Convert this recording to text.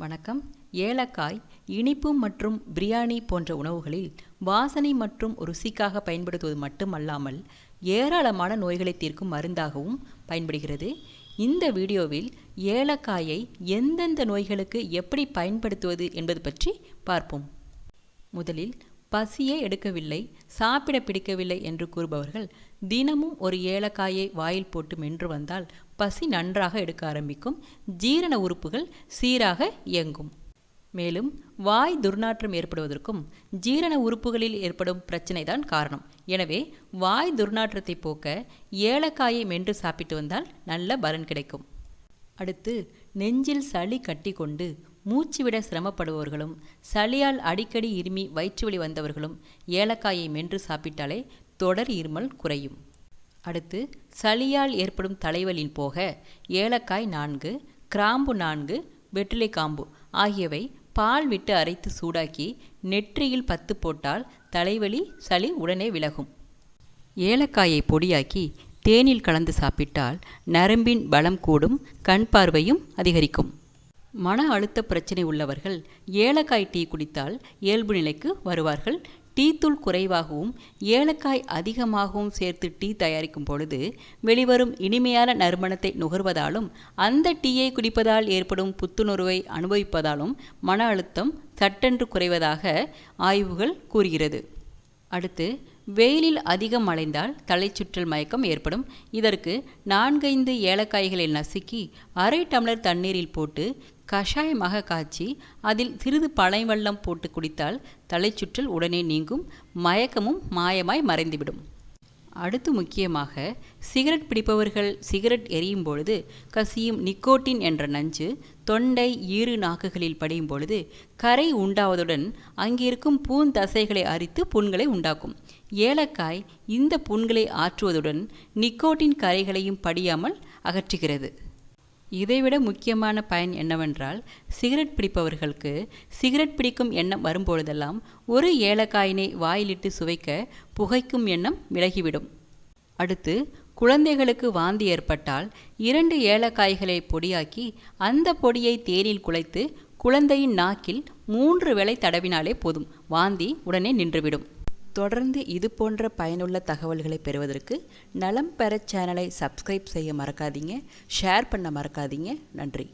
வணக்கம். ஏலக்காய் இனிப்பு மற்றும் பிரியாணி போன்ற உணவுகளில் வாசனை மற்றும் ருசிக்காக பயன்படுத்துவது மட்டுமல்லாமல் ஏராளமான நோய்களை தீர்க்கும் மருந்தாகவும் பயன்படுகிறது. இந்த வீடியோவில் ஏலக்காயை எந்தெந்த நோய்களுக்கு எப்படி பயன்படுத்துவது என்பது பற்றி பார்ப்போம். முதலில் பசியே எடுக்கவில்லை சாப்பிட பிடிக்கவில்லை என்று கூறுபவர்கள் தினமும் ஒரு ஏலக்காயை வாயில் போட்டு மென்று வந்தால் பசி நன்றாக எடுக்க ஆரம்பிக்கும் ஜீரண உறுப்புகள் சீராக இயங்கும். மேலும் வாய் துர்நாற்றம் ஏற்படுவதற்கும் ஜீரண உறுப்புகளில் ஏற்படும் பிரச்சனை தான் காரணம். எனவே வாய் துர்நாற்றத்தை போக்க ஏலக்காயை மென்று சாப்பிட்டு வந்தால் நல்ல பலன் கிடைக்கும். அடுத்து நெஞ்சில் சளி கட்டி கொண்டு மூச்சுவிட சிரமப்படுபவர்களும் சளியால் அடிக்கடி இருமி வயிற்றுவலி வந்தவர்களும் ஏலக்காயை மென்று சாப்பிட்டாலே தொடர் இருமல் குறையும். அடுத்து சளியால் ஏற்படும் தலைவலின் போக ஏலக்காய் நான்கு கிராம்பு நான்கு வெற்றிலை காம்பு ஆகியவை பால் விட்டு அரைத்து சூடாக்கி நெற்றியில் பத்து போட்டால் தலைவலி சளி உடனே விலகும். ஏலக்காயை பொடியாக்கி தேனில் கலந்து சாப்பிட்டால் நரம்பின் பலம் கூடும் கண் பார்வையும் அதிகரிக்கும். மன அழுத்த பிரச்சனை உள்ளவர்கள் ஏலக்காய் டீ குடித்தால் இயல்பு நிலைக்கு வருவார்கள். டீ தூள் குறைவாகவும் ஏலக்காய் அதிகமாகவும் சேர்த்து டீ தயாரிக்கும் பொழுது வெளிவரும் இனிமையான நறுமணத்தை நுகர்வதாலும் அந்த டீயை குடிப்பதால் ஏற்படும் புத்துணர்வை அனுபவிப்பதாலும் மன அழுத்தம் சட்டென்று குறைவதாக ஆய்வுகள் கூறுகிறது. அடுத்து வெயிலில் அதிகம் அலைந்தால் தலைச்சுற்றல் மயக்கம் ஏற்படும். இதற்கு நான்கைந்து ஏலக்காய்களை நசுக்கி அரை டம்ளர் தண்ணீரில் போட்டு கஷாயமாக காய்ச்சி அதில் சிறிது பனைவெல்லம் போட்டு குடித்தால் தலைச்சுற்றல் உடனே நீங்கும் மயக்கமும் மாயமாய் மறைந்துவிடும். அடுத்து முக்கியமாக சிகரெட் பிடிப்பவர்கள் சிகரெட் எரியும் பொழுது கசியும் நிக்கோட்டின் என்ற நஞ்சு தொண்டை ஈறு நாக்குகளில் படியும் பொழுது கரை உண்டாவதுடன் அங்கிருக்கும் பூந்தசைகளை அரித்து புண்களை உண்டாக்கும். ஏலக்காய் இந்த புண்களை ஆற்றுவதுடன் நிக்கோட்டின் கரைகளையும் படியாமல் அகற்றுகிறது. இதைவிட முக்கியமான பயன் என்னவென்றால் சிகரெட் பிடிப்பவர்களுக்கு சிகரெட் பிடிக்கும் எண்ணம் வரும்பொழுதெல்லாம் ஒரு ஏலக்காயினை வாயிலிட்டு சுவைக்க புகைக்கும் எண்ணம் விலகிவிடும். அடுத்து குழந்தைகளுக்கு வாந்தி ஏற்பட்டால் இரண்டு ஏலக்காய்களை பொடியாக்கி அந்த பொடியை தேனில் குலைத்து குழந்தையின் நாக்கில் மூன்று வேளை தடவினாலே போதும். வாந்தி உடனே நின்றுவிடும். தொடர்ந்து இது போன்ற பயனுள்ள தகவல்களை பெறுவதற்கு நலம் பெற சேனலை சப்ஸ்கிரைப் செய்ய மறக்காதீங்க ஷேர் பண்ண மறக்காதீங்க. நன்றி.